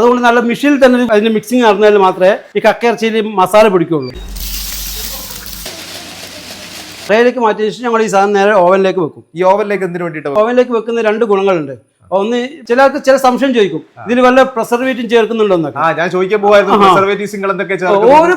അതുകൊണ്ട് നല്ല മിഷീനിൽ തന്നെ അതിന്റെ മിക്സിങ് നടന്നാൽ മാത്രമേ ഈ കക്കയിറച്ചിയിൽ മസാല പിടിക്കുള്ളൂ. ട്രേയിലേക്ക് മാറ്റിയ ശേഷം ഞങ്ങൾ ഈ സാധനം നേരെ ഓവനിലേക്ക് വെക്കും. ഈ ഓവനിലേക്ക് എന്തിനു വേണ്ടിയിട്ട് ഓവനിലേക്ക് വെക്കുന്ന രണ്ട് ഗുണങ്ങളുണ്ട്. ഒന്ന് ചിലർക്ക് ചില സംശയം ചോദിക്കും. ഇതിൽ വല്ല പ്രിസർവേറ്റീവ് ചേർക്കുന്നുണ്ടോന്നൊക്കെ. ഞാൻ ചോദിക്കാൻ? ഒരു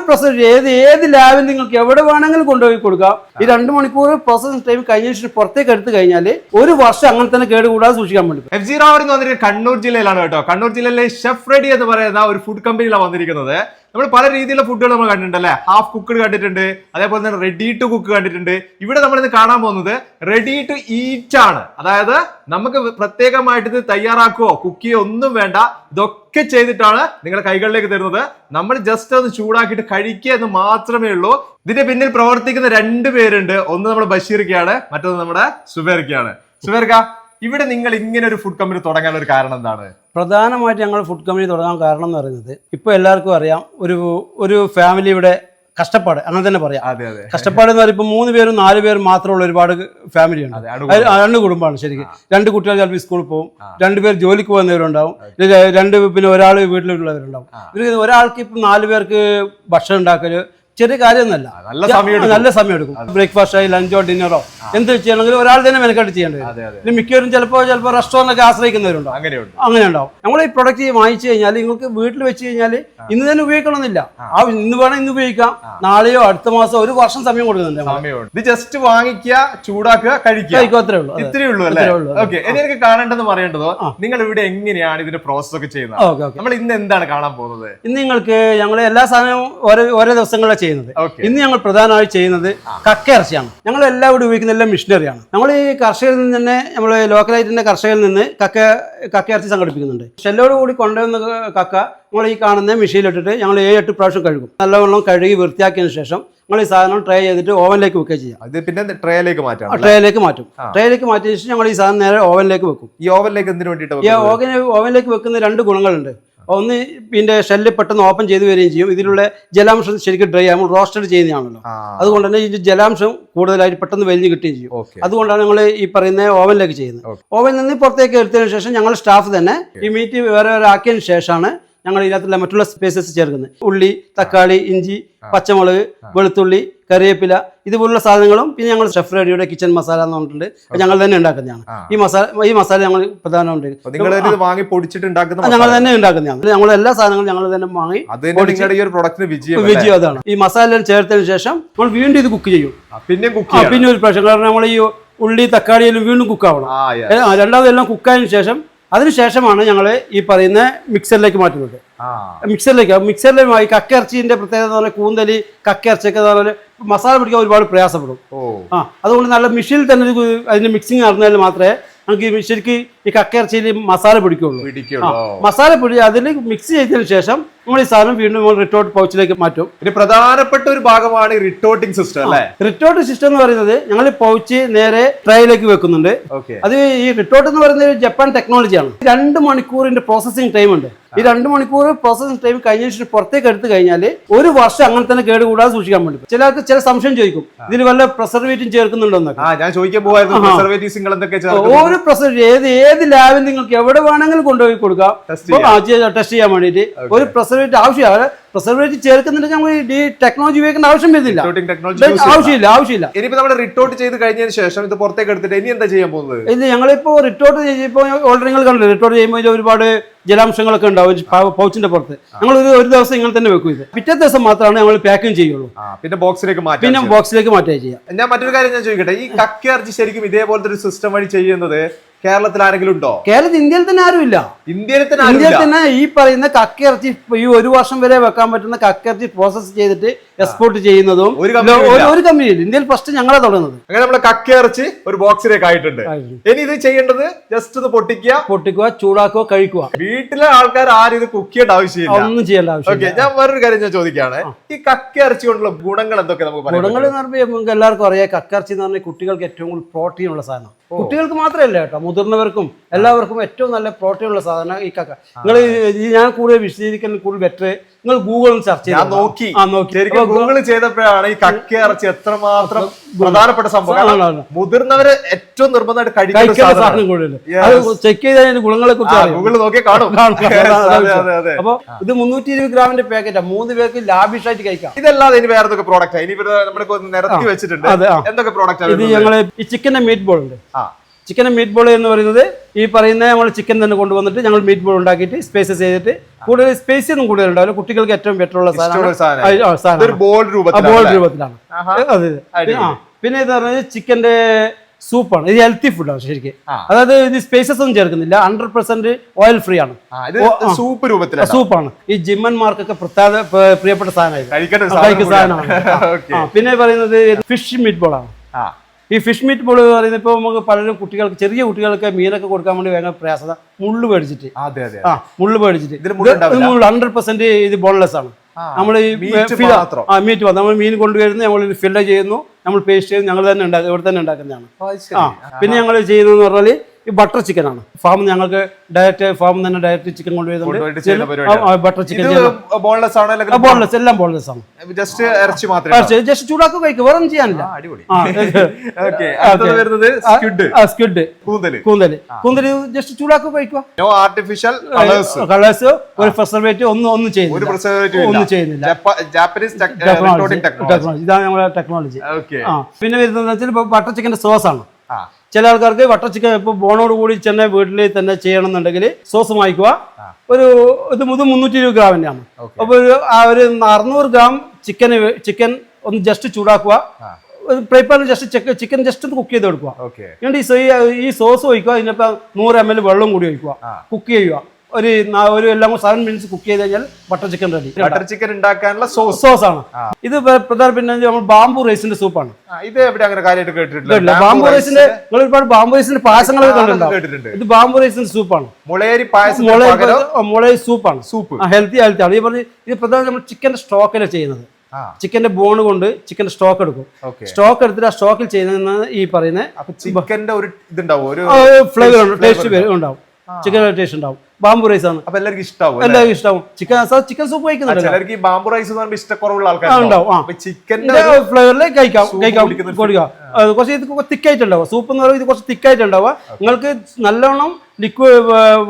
ഏത് ഏത് ലാബിൽ നിങ്ങൾക്ക് എവിടെ വേണമെങ്കിലും കൊണ്ടുപോയി കൊടുക്കാം. ഈ രണ്ട് മണിക്കൂർ പ്രോസസ്സിംഗ് ടൈം കഴിഞ്ഞ ശേഷം പുറത്തേക്ക് എടുത്തു കഴിഞ്ഞാൽ ഒരു വർഷം അങ്ങനെ തന്നെ കേടുകൂടാതെ സൂക്ഷിക്കാൻ പറ്റും. എഫ് ജി റാവർ എന്ന് കണ്ണൂർ ജില്ലയിലാണ് കേട്ടോ. കണ്ണൂർ ജില്ലയിലെ ഷെഫ് റെഡി എന്ന് പറയുന്ന ഒരു ഫുഡ് കമ്പനിയിലാണ് വന്നിരിക്കുന്നത്. നമ്മൾ പല രീതിയിലുള്ള ഫുഡുകൾ നമ്മൾ കണ്ടിട്ടുണ്ട് അല്ലെ ഹാഫ് കുക്ക്ഡ് കണ്ടിട്ടുണ്ട് അതേപോലെ തന്നെ റെഡി ടു കുക്ക് കണ്ടിട്ടുണ്ട്. ഇവിടെ നമ്മൾ ഇന്ന് കാണാൻ പോകുന്നത് റെഡി ടു ഈറ്റ് ആണ്. അതായത് നമുക്ക് പ്രത്യേകമായിട്ട് ഇത് തയ്യാറാക്കുകയോ കുക്ക് ചെയ്യോ ഒന്നും വേണ്ട. ഇതൊക്കെ ചെയ്തിട്ടാണ് നിങ്ങളുടെ കൈകളിലേക്ക് തരുന്നത്. നമ്മൾ ജസ്റ്റ് ഒന്ന് ചൂടാക്കിയിട്ട് കഴിക്കുക എന്ന് മാത്രമേ ഉള്ളൂ. ഇതിന്റെ പിന്നിൽ പ്രവർത്തിക്കുന്ന രണ്ട് പേരുണ്ട്. ഒന്ന് നമ്മുടെ ബഷീർക്കാണ് മറ്റൊന്ന് നമ്മുടെ സുബേർക്കാണ് സുബേർക്ക ഇവിടെ നിങ്ങൾ ഇങ്ങനെ ഒരു ഫുഡ് കമ്പനി തുടങ്ങാനുള്ള ഒരു കാരണം എന്താണ്? പ്രധാനമായിട്ട് ഞങ്ങൾ ഫുഡ് കമ്പനി തുടങ്ങാൻ കാരണം എന്ന് പറയുന്നത് ഇപ്പോൾ എല്ലാവർക്കും അറിയാം ഒരു ഒരു ഫാമിലി ഇവിടെ കഷ്ടപ്പാട് അങ്ങനെ തന്നെ പറയാം. കഷ്ടപ്പാട് എന്ന് പറയുമ്പോൾ മൂന്ന് പേരും നാല് പേരും മാത്രമുള്ള ഒരുപാട് ഫാമിലി ഉണ്ട്. രണ്ട് കുടുംബമാണ് ശരിക്കും. രണ്ട് കുട്ടികൾ ചിലപ്പോൾ സ്കൂളിൽ പോകും ആ. രണ്ട് പേർ ജോലിക്ക് പോകുന്നവരുണ്ടാവും രണ്ട് പിന്നെ ഒരാൾ വീട്ടിലുള്ളവരുണ്ടാവും. ഒരാൾക്ക് ഇപ്പം നാല് പേർക്ക് ഭക്ഷണം ഉണ്ടാക്കൽ ചെറിയ കാര്യമൊന്നുമല്ല. നല്ല സമയം എടുക്കും. നല്ല സമയം എടുക്കും. ബ്രേക്ക്ഫാസ്റ്റ് ആയി ലഞ്ചോ ഡിന്നറോ എന്ത് ചെയ്യണമെങ്കിലും ഒരാൾ തന്നെ മെനക്കെട്ട് ചെയ്യേണ്ടി വരും. മിക്കവരും ചിലപ്പോൾ ചിലപ്പോൾ റെസ്റ്റോറന്റൊക്കെ ആശ്രയിക്കുന്നവരുണ്ടോ? അങ്ങനെ ഉണ്ടാവും നമ്മൾ ഈ പ്രൊഡക്റ്റ് വാങ്ങിച്ചു കഴിഞ്ഞാൽ നിങ്ങൾക്ക് വീട്ടിൽ വെച്ച് കഴിഞ്ഞാൽ ഇന്ന് തന്നെ ഉപയോഗിക്കണമെന്നില്ല. ആ. ഇന്ന് വേണം ഇന്ന് ഉപയോഗിക്കാം. നാളെയോ അടുത്ത മാസം ഒരു വർഷം സമയം കൊടുക്കുന്നുണ്ട് ഇത് ജസ്റ്റ് വാങ്ങിക്കുക ചൂടാക്കുക കഴിക്കുക. അത്രേ ഉള്ളൂ. ഇത്രേ ഉള്ളൂ അല്ലേ? ഇത്രയേ ഓക്കെ ഇനി എനിക്ക് കാണേണ്ടത് പറയേണ്ടതോ. നിങ്ങൾ ഇവിടെ എങ്ങനെയാണ് ഇതിന്റെ പ്രോസസ് ഒക്കെ ചെയ്യുന്നത്? നമ്മൾ ഇന്ന് എന്താണ് കാണാൻ പോകുന്നത്? ഇന്ന് നിങ്ങൾക്ക് ഞങ്ങൾ എല്ലാ സാധനവും ഓരോ ഓരോ ദിവസങ്ങളിലാണ് ചെയ്യുന്നത്. ഇന്ന് ഞങ്ങൾ പ്രധാനമായി ചെയ്യുന്നത് കക്ക ഇറച്ചിയാണ് ഞങ്ങൾ എല്ലാവരും ഉപയോഗിക്കുന്ന എല്ലാം മിഷനറിയാണ്. നമ്മൾ ഈ കർഷകരിൽ നിന്ന് തന്നെ നമ്മൾ ലോക്കലായിട്ട് തന്നെ കർഷകരിൽ നിന്ന് കക്ക കക്ക ഇറച്ചി സംഘടിപ്പിക്കുന്നുണ്ട് ഷെല്ലോട് കൂടി കൊണ്ടുവന്ന കക്ക നമ്മൾ ഈ കാണുന്ന മെഷീനിലിട്ടിട്ട് ഞങ്ങൾ ഏഴ് എട്ട് പ്രാവശ്യം കഴുകും. നല്ലവണ്ണം കഴുകി വൃത്തിയാക്കിയതിന് ശേഷം നമ്മൾ ഈ സാധനം ട്രൈ ചെയ്തിട്ട് ഓവനിലേക്ക് വെക്കുക ചെയ്യാം. ഇത് പിന്നെ ട്രേയിലേക്ക് മാറ്റാം? ട്രേയിലേക്ക് മാറ്റും. ട്രേയിലേക്ക് മാറ്റിയ ശേഷം ഞങ്ങൾ ഈ സാധനം നേരെ ഓവനിലേക്ക് വെക്കും. ഈ ഓവനിലേക്ക് എന്തിനു വേണ്ടിയിട്ട് ഓവനിലേക്ക് വെക്കുന്ന രണ്ട് ഗുണങ്ങളുണ്ട്. ഒന്ന് ഇതിന്റെ ഷെല്ല് പെട്ടെന്ന് ഓപ്പൺ ചെയ്ത് വരികയും ചെയ്യും. ഇതിലുള്ള ജലാംശം ശരിക്കും ഡ്രൈ ആകുമ്പോൾ റോസ്റ്റഡ് ചെയ്യുന്നതാണല്ലോ. അതുകൊണ്ട് തന്നെ ഈ ജലാംശം കൂടുതലായിട്ട് പെട്ടെന്ന് വലിഞ്ഞ് കിട്ടുകയും ചെയ്യും. അതുകൊണ്ടാണ് ഞങ്ങൾ ഈ പറയുന്ന ഓവനിലേക്ക് ചെയ്യുന്നത്. ഓവനിൽ നിന്ന് പുറത്തേക്ക് എടുത്തതിന് ശേഷം ഞങ്ങൾ സ്റ്റാഫ് തന്നെ ഈ മീറ്റ് വേറെ വേറെ ആക്കിയതിന് ശേഷമാണ് ഞങ്ങൾ ഇതിനകത്തുള്ള മറ്റുള്ള സ്പേസസ് ചേർക്കുന്നത്. ഉള്ളി തക്കാളി ഇഞ്ചി പച്ചമുളക് വെളുത്തുള്ളി കറിവേപ്പില ഇതുപോലുള്ള സാധനങ്ങളും പിന്നെ ഞങ്ങൾ ഷെഫ് റെഡിയുടെ കിച്ചൺ മസാല എന്ന് പറഞ്ഞിട്ടുണ്ട്. ഞങ്ങൾ തന്നെ ഉണ്ടാക്കുന്നതാണ് ഈ മസാല ഈ മസാല ഞങ്ങൾ ഇത് വാങ്ങി പൊടിച്ചിട്ട് ഞങ്ങൾ തന്നെ ഉണ്ടാക്കുന്നതാണ്. ഞങ്ങൾ എല്ലാ സാധനങ്ങളും ഞങ്ങൾ തന്നെ വാങ്ങി വിജയം അതാണ്. ഈ മസാല ചേർത്തതിന് ശേഷം നമ്മൾ വീണ്ടും ഇത് കുക്ക് ചെയ്യും. പിന്നെ പിന്നെ ഒരു പ്രശ്നം കാരണം നമ്മൾ ഈ ഉള്ളി തക്കാളി എല്ലാം വീണ്ടും കുക്കാവണം രണ്ടാമതെല്ലാം കുക്കായതിനു ശേഷം അതിനുശേഷമാണ് ഞങ്ങൾ ഈ പറയുന്ന മിക്സറിലേക്ക് മാറ്റുന്നത്. മിക്സറിലേക്ക് മിക്സറിലെ ഈ കക്കയിറച്ചിന്റെ പ്രത്യേകത എന്ന് പറഞ്ഞാൽ കൂന്തലി കക്കയിറച്ചിയൊക്കെ പറഞ്ഞാൽ മസാല പിടിക്കാൻ ഒരുപാട് പ്രയാസപ്പെടും. ആ അതുകൊണ്ട് നല്ല മെഷീനിൽ തന്നെ അതിന്റെ മിക്സിങ് നടന്നാൽ മാത്രമേ നമുക്ക് ഈ ശരിക്ക് ഈ കക്കയിറച്ചിയിൽ മസാല പിടിക്കുള്ളൂ. പിടിക്കുള്ളൂ. മസാല പിടി അതിൽ മിക്സ് ചെയ്തതിനു ശേഷം നമ്മൾ ഈ സാധനം വീണ്ടും റിട്ടോട്ട് പൗച്ചിലേക്ക് മാറ്റും. ഇനി പ്രധാനപ്പെട്ട ഒരു ഭാഗമാണ് റിട്ടോട്ടിംഗ് സിസ്റ്റം അല്ലേ? റിട്ടോട്ട് സിസ്റ്റം എന്ന് പറയുന്നത് ഞങ്ങൾ പൗച്ച് നേരെ ട്രൈയിലേക്ക് വെക്കുന്നുണ്ട്. അത് ഈ റിട്ടോട്ട് എന്ന് പറയുന്നത് ജപ്പാൻ ടെക്നോളജിയാണ് രണ്ട് മണിക്കൂറിന്റെ പ്രോസസ്സിംഗ് ടൈം ഉണ്ട്. ഈ രണ്ട് മണിക്കൂർ പ്രോസസ്സിംഗ് ടൈം കഴിഞ്ഞ ശേഷം പുറത്തേക്ക് എടുത്തു കഴിഞ്ഞാൽ ഒരു വർഷം അങ്ങനെ തന്നെ കേട് കൂടാതെ സൂക്ഷിക്കാൻ വേണ്ടി ചിലർക്ക് ചില സംശയം ചോദിക്കും. ഇതിൽ വല്ല പ്രിസർവേറ്റീവ് ചേർക്കുന്നുണ്ടോന്നൊക്കെ ആ ഞാൻ ചോദിക്കാൻ. ഒരു ഏത് ഏത് ലാബിൽ നിങ്ങൾക്ക് എവിടെ വേണമെങ്കിലും കൊണ്ടുപോയി കൊടുക്കാം. ടെസ്റ്റ് ചെയ്യാം. ടെസ്റ്റ് ചെയ്യാൻ വേണ്ടിയിട്ട് ഒരു പ്രിസർവേറ്റീവ് ആവശ്യമാണ് പ്രിസർവേറ്റീവ് ചേർക്കുന്നുണ്ടെങ്കിൽ നമ്മൾ ഈ ടെക്നോളജി ഉപയോഗിക്കേണ്ട ആവശ്യം വരുന്നില്ല. ആവശ്യമില്ല ആവശ്യമില്ല. ഇനിയിപ്പോ നമ്മൾ റിട്ടോട്ട് ചെയ്ത് കഴിഞ്ഞതിന് ശേഷം ഇത് പുറത്തേക്ക് എടുത്തിട്ട് ഇനി എന്താ ചെയ്യാൻ പോകുന്നത്? ഇത് ഞങ്ങളിപ്പോ റിട്ടോട്ട് ചെയ്യുമ്പോൾ ഓൾറെഡി നിങ്ങൾ കണ്ടില്ല? റിട്ടോട്ട് ചെയ്യുമ്പോൾ ഒരുപാട് ജലാംശങ്ങളൊക്കെ ഉണ്ടാവും പൗച്ചിന്റെ പുറത്ത്. ഞങ്ങൾ ഒരു ഒരു ദിവസം ഇങ്ങനെ തന്നെ വെക്കും ഇത്. പിറ്റേ ദിവസം മാത്രമാണ് ഞങ്ങൾ പാക്കിംഗ് ചെയ്യുള്ളൂ. പിന്നെ ബോക്സിലേക്ക് മാറ്റി പിന്നെ ബോക്സിലേക്ക് മാറ്റുക ചെയ്യാം. ഞാൻ മറ്റൊരു കാര്യം ഞാൻ ചോദിക്കട്ടെ? ഈ കക്കയിറച്ചി ശരിക്കും ഇതേപോലത്തെ ഒരു സിസ്റ്റം വഴി ചെയ്യുന്നത് കേരളത്തിൽ ആരെങ്കിലും ഉണ്ടോ കേരളത്തിൽ ഇന്ത്യയിൽ തന്നെ ആരുമില്ല. ഇന്ത്യയിൽ തന്നെ ഇന്ത്യയിൽ തന്നെ ഈ പറയുന്ന കക്കയിറച്ചി ഈ ഒരു വർഷം വരെ വെക്കാൻ പറ്റുന്ന കക്കയിറച്ചി പ്രോസസ് ചെയ്തിട്ട് എക്സ്പോർട്ട് ചെയ്യുന്നതും ഒരു company ഒരു- കമ്പനി കമ്പനിയിൽ ഇന്ത്യയിൽ ഫസ്റ്റ് ഞങ്ങളെ തുടങ്ങുന്നത്. അങ്ങനെ നമ്മുടെ കക്കയിറച്ചി ഒരു ബോക്സിലേക്ക് ആയിട്ടുണ്ട്. ഇനി ഇത് ചെയ്യേണ്ടത് ജസ്റ്റ് ഇത് പൊട്ടിക്കുക. പൊട്ടിക്കുക ചൂടാക്കുക കഴിക്കുക. വീട്ടിലെ ആൾക്കാർ ആരും ഇത് കുക്ക് ചെയ്യേണ്ട ആവശ്യമില്ല. ഒന്നും ചെയ്യേണ്ട ഓക്കെ ആവശ്യമില്ല ഞാൻ വേറൊരു കാര്യം ഞാൻ ചോദിക്കുകയാണ് ഈ കക്കയിറച്ചി കൊണ്ടുള്ള ഗുണങ്ങൾ എന്തൊക്കെ നമുക്ക് ഗുണങ്ങൾ എന്ന് പറയുമ്പോൾ എല്ലാവർക്കും അറിയാം കക്കയിറച്ചി എന്ന് പറഞ്ഞാൽ കുട്ടികൾക്ക് ഏറ്റവും കൂടുതൽ പ്രോട്ടീൻ ഉള്ള സാധനം. കുട്ടികൾക്ക് മാത്രമല്ല കേട്ടോ മുതിർന്നവർക്കും എല്ലാവർക്കും ഏറ്റവും നല്ല പ്രോട്ടീൻ ഉള്ള സാധനം ഈ കക്ക. നിങ്ങൾ ഞാൻ കൂടുതൽ വിശദീകരിക്കുന്ന കൂടുതൽ ബെറ്റർ നിങ്ങൾ ഗൂഗിളിൽ സെർച്ച് ഞാൻ നോക്കി. ശരിക്കും ഗൂഗിൾ ചെയ്തപ്പോഴാണ് ഈ കക്ക ഇറച്ചി എത്രമാത്രം പ്രധാനപ്പെട്ട സംഭവം. മുതിർന്നവര് ഏറ്റവും നിർബന്ധമായിട്ട് കഴിക്കുന്ന. സാധനം കൂടുതൽ അത് ചെക്ക് ചെയ്താൽ അതിന്റെ ഗുണങ്ങളെ കുറിച്ച് ഗൂഗിൾ നോക്കി കാണും. അപ്പൊ ഇത് മുന്നൂറ്റി ഇരുപത് ഗ്രാമിന്റെ പാക്കറ്റാ മൂന്ന് പേർക്ക് ലാഭിഷായിട്ട് കഴിക്കാം. ഇതല്ലാതെ ഇനി വേറെ എന്തൊക്കെ പ്രോഡക്റ്റ് ഇനി നമ്മളിപ്പോ നിരത്തി വെച്ചിട്ടുണ്ട്. എന്തൊക്കെ പ്രോഡക്റ്റ് ഇത് ഞങ്ങൾ ഈ ചിക്കന്റെ മീറ്റ് ബോൾ ഉണ്ട്. ചിക്കൻ മീറ്റ് ബോൾ എന്ന് പറയുന്നത് ഈ പറയുന്ന നമ്മൾ ചിക്കൻ തന്നെ കൊണ്ടുവന്നിട്ട് ഞങ്ങൾ മീറ്റ് ബോൾ ഉണ്ടാക്കിയിട്ട് സ്പേസസ് ചെയ്തിട്ട് കൂടുതൽ സ്പേസ് ഒന്നും കൂടുതൽ ഉണ്ടാവില്ല കുട്ടികൾക്ക് ഏറ്റവും ബെറ്റർ ഉള്ള സാധനം. ബോൾ രൂപത്തിലാണ്? അതെ. പിന്നെ- ഇത് പറഞ്ഞാൽ ചിക്കന്റെ സൂപ്പാണ്. ഇത് ഹെൽത്തി ഫുഡാണ് ശരിക്കും. അതായത് ഇത് സ്പേസസ് ഒന്നും ചേർക്കുന്നില്ല. ഹൺഡ്രഡ് പെർസെന്റ് ഓയിൽ ഫ്രീ ആണ്. സൂപ്പ് രൂപത്തിൽ സൂപ്പാണ് ഈ ജിമ്മന്മാർക്കൊക്കെ പ്രത്യേക പ്രിയപ്പെട്ട സാധനമായിരുന്നു കഴിക്കുന്ന സാധനമാണ്. പിന്നെ പറയുന്നത് ഫിഷ് മീറ്റ് ബോൾ ആണ്. ഈ ഫിഷ് മീറ്റ് ബോൾ പറയുന്നത് ഇപ്പോൾ നമുക്ക് പലരും കുട്ടികൾക്ക് ചെറിയ കുട്ടികൾക്ക് മീനൊക്കെ കൊടുക്കാൻ വേണ്ടി ഭയങ്കര പ്രയാസത. മുള്ളു മേടിച്ചിട്ട്. അതെ അതെ ആ മുള്ളു മേടിച്ചിട്ട്? ഹൺഡ്രഡ് പെർസെന്റ് ഇത് ബോൺലെസ് ആണ്. നമ്മൾ ഈ മാത്രം. ആ മീറ്റ് നമ്മൾ മീൻ കൊണ്ടുവരുന്നു നമ്മൾ ഫില്ല ചെയ്യുന്നു. നമ്മൾ പേസ്റ്റ് ചെയ്യുന്നു. ഞങ്ങൾ തന്നെ ഉണ്ടാക്കുക ഇവിടെ തന്നെ ഉണ്ടാക്കുന്നതാണ്. ആ പിന്നെ ഞങ്ങൾ ചെയ്യുന്നതെന്ന് പറഞ്ഞാൽ ഈ ബട്ടർ ചിക്കൻ ആണ്. ഫാം ഞങ്ങൾക്ക് ഡയറക്റ്റ് ഫാം തന്നെ ഡയറക്റ്റ് ചിക്കൻ കൊണ്ടുവരുന്നുണ്ട് ബട്ടർ ചിക്കൻ ബോൺലെസ് ആണ് ബോൺലെസ് എല്ലാം ബോൺലെസ് ആണ്. ജസ്റ്റ് ഇറച്ചി മാത്രമേ ജസ്റ്റ് ചൂടാക്കുക കഴിക്കുക വേറെ ചെയ്യാനില്ല. സ്ക്വിഡ് കൂന്തൽ. കൂന്തൽ. കൂന്തൽ ജസ്റ്റ് ചൂടാക്കുക കഴിക്കുക ആർട്ടിഫിഷ്യൽ കളേഴ്സ് ഒരു പ്രിസർവേറ്റീവ് ഒന്നും ഒന്നും ചെയ്യുന്നില്ല. ഒന്നും ചെയ്യുന്നില്ല. ജാപ്പനീസ് ടെക്നോളജി ഇതാണ് നമ്മുടെ ടെക്നോളജി പിന്നെ വരുന്നത് ബട്ടർ ചിക്കന്റെ സോസ് ആണ്. ചില ആൾക്കാർക്ക് വട്ട ചിക്കൻ ഇപ്പോൾ ബോണോട് കൂടി തന്നെ വീട്ടിൽ തന്നെ ചെയ്യണം എന്നുണ്ടെങ്കിൽ സോസ് വാങ്ങിക്കുക ഒരു ഇത് മുതൽ മുന്നൂറ്റി ഇരുപത് ഗ്രാമിന്റെ ആണ് അപ്പോൾ ഒരു ആ ഒരു അറുന്നൂറ് ഗ്രാം ചിക്കൻ ചിക്കൻ ഒന്ന് ജസ്റ്റ് ചൂടാക്കുക. ഫ്രൈ പാനിൽ ജസ്റ്റ് ചിക്കൻ ജസ്റ്റ് ഒന്ന് കുക്ക് ചെയ്ത് കൊടുക്കുക എന്നിട്ട് ഈ സോസ് ഒഴിക്കുക ഇതിനിപ്പോ നൂറ് എം എൽ വെള്ളം കൂടി ഒഴിക്കുക കുക്ക് ചെയ്യുക ഒരു ഒരു എല്ലാം സെവൻ മിനിറ്റ്സ് കുക്ക് ചെയ്ത് കഴിഞ്ഞാൽ butter chicken ready butter chicken ഉണ്ടാക്കാനുള്ള സോസ് സോസ് ആണ്. ഇത് പ്ര- പ്രധാന പിന്നെ നമ്മൾ ബാംബു റൈസിന്റെ സൂപ്പാണ് ഇത് എവിടെ അങ്ങനെ കാര്യമായിട്ട് കേട്ടിട്ടില്ല. ബാംബു റൈസിന്റെ നിങ്ങൾ ഒരുപാട് ബാംബു റൈസിന്റെ പായസങ്ങളൊക്കെ കണ്ടിട്ടുണ്ടാവും. കേട്ടിട്ടുണ്ട്. ഇത് ബാംബു റൈസിന്റെ സൂപ്പാണ് മുളയരി പായസം മുളേരി സൂപ്പാണ് സൂപ്പ് ഹെൽത്തി ഹെൽത്തി ആണ്. ഈ പറഞ്ഞ് ഇത് പ്രധാന നമ്മൾ ചിക്കന്റെ സ്റ്റോക്കിലാണ് ചെയ്യുന്നത്. ചിക്കന്റെ ബോൺ കൊണ്ട് ചിക്കന്റെ സ്റ്റോക്ക് എടുക്കും. സ്റ്റോക്ക് എടുത്തിട്ട് ആ സ്റ്റോക്കിൽ ചെയ്യുന്ന ഈ പറയുന്ന ചിക്കന്റെ ഒരു ഇതുണ്ടാവും ഒരു ഫ്ലേവർ ടേസ്റ്റ് ഉണ്ടാവും. ചിക്കൻ ടേസ്റ്റ് ഉണ്ടാവും. ബാംബു റൈസ് ആണ്. അപ്പൊ എല്ലാവർക്കും ഇഷ്ടാവും എല്ലാവർക്കും ഇഷ്ടമാവും ചിക്കൻ ചിക്കൻ സൂപ്പ് കഴിക്കുന്നുണ്ട്? ബാംബു റൈസ് ഇഷ്ടക്കുറവുള്ള ആൾക്കാർ ഉണ്ടാവും, ചിക്കൻ ഫ്ലേവറിൽ കഴിക്കാം. കഴിക്കാം. അത് കുറച്ച് ഇത് തിക്കായിട്ടുണ്ടാവുക. സൂപ്പ് എന്ന് പറയുന്നത് ഇത് കുറച്ച് തിക്കായിട്ടുണ്ടാവുക. നിങ്ങൾക്ക് നല്ലോണം ലിക്വിഡ്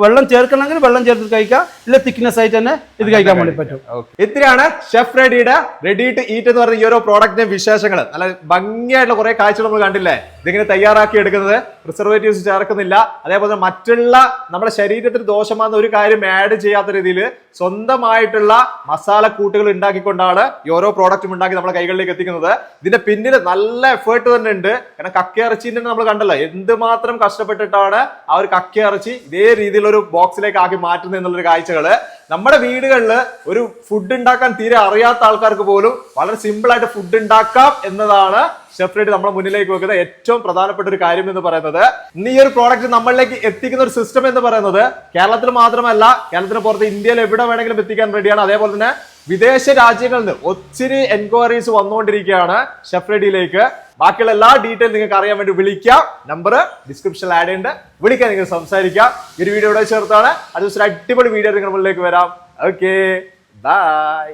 വെള്ളം ചേർക്കണമെങ്കിൽ വെള്ളം ചേർത്ത് കഴിക്കാം ഇല്ല തിക്നെസ് ആയിട്ട് തന്നെ ഇത് കഴിക്കാൻ വേണ്ടി പറ്റും. ഇത്രയാണ് ഷെഫ് റെഡിയുടെ റെഡി ടു ഈറ്റ് എന്ന് പറഞ്ഞ ഈ ഓരോ പ്രോഡക്റ്റിന്റെ വിശേഷങ്ങൾ നല്ല ഭംഗിയായിട്ടുള്ള കുറെ കാഴ്ചകൾ നമ്മൾ കണ്ടില്ലേ? ഇതിങ്ങനെ തയ്യാറാക്കി എടുക്കുന്നത്. പ്രിസർവേറ്റീവ്സ് ചേർക്കുന്നില്ല. അതേപോലെ മറ്റുള്ള നമ്മുടെ ശരീരത്തിന് ദോഷമാകുന്ന ഒരു കാര്യം ആഡ് ചെയ്യാത്ത രീതിയിൽ സ്വന്തമായിട്ടുള്ള മസാല കൂട്ടുകൾ ഉണ്ടാക്കിക്കൊണ്ടാണ് ഈ ഓരോ പ്രോഡക്റ്റും ഉണ്ടാക്കി നമ്മുടെ കൈകളിലേക്ക് എത്തിക്കുന്നത്. ഇതിന്റെ പിന്നിൽ നല്ല എഫേർട്ട് തന്നെ ഉണ്ട്. കാരണം കക്കയിറച്ചിന്റെ നമ്മൾ കണ്ടല്ലോ. എന്തുമാത്രം കഷ്ടപ്പെട്ടിട്ടാണ് ആ ഒരു കക്കയിറച്ചി ഇതേ രീതിയിലൊരു ബോക്സിലേക്ക് ആക്കി മാറ്റുന്നത് എന്നുള്ളൊരു കാഴ്ചകൾ. നമ്മുടെ വീടുകളിൽ ഒരു ഫുഡ് ഉണ്ടാക്കാൻ തീരെ അറിയാത്ത ആൾക്കാർക്ക് പോലും വളരെ സിമ്പിൾ ആയിട്ട് ഫുഡ് ഉണ്ടാക്കാം എന്നതാണ് സെപ്പറേറ്റ് നമ്മുടെ മുന്നിലേക്ക് വെക്കുന്ന ഏറ്റവും പ്രധാനപ്പെട്ട ഒരു കാര്യം എന്ന് പറയുന്നത് ഇന്ന് ഈ ഒരു പ്രോഡക്റ്റ് നമ്മളിലേക്ക് എത്തിക്കുന്ന ഒരു സിസ്റ്റം എന്ന് പറയുന്നത് കേരളത്തിൽ മാത്രമല്ല കേരളത്തിന് പുറത്ത് ഇന്ത്യയിൽ എവിടെ വേണമെങ്കിലും എത്തിക്കാൻ റെഡിയാണ് അതേപോലെ തന്നെ വിദേശ രാജ്യങ്ങളിൽ നിന്ന് ഒത്തിരി എൻക്വയറീസ് വന്നുകൊണ്ടിരിക്കുകയാണ് ഷെഫ്രഡിയിലേക്ക് ബാക്കിയുള്ള എല്ലാ ഡീറ്റെയിൽ നിങ്ങൾക്ക് അറിയാൻ വേണ്ടി വിളിക്കാം. നമ്പർ ഡിസ്ക്രിപ്ഷനിൽ ആഡ് ഉണ്ട് വിളിക്കാൻ നിങ്ങൾ സംസാരിക്കാം. ഈ ഒരു വീഡിയോ ഇവിടെ ചേർത്താണ്. അടുത്ത ദിവസം അടിപൊളി വീഡിയോ നിങ്ങളുടെ മുന്നിലേക്ക് വരാം. Okay bye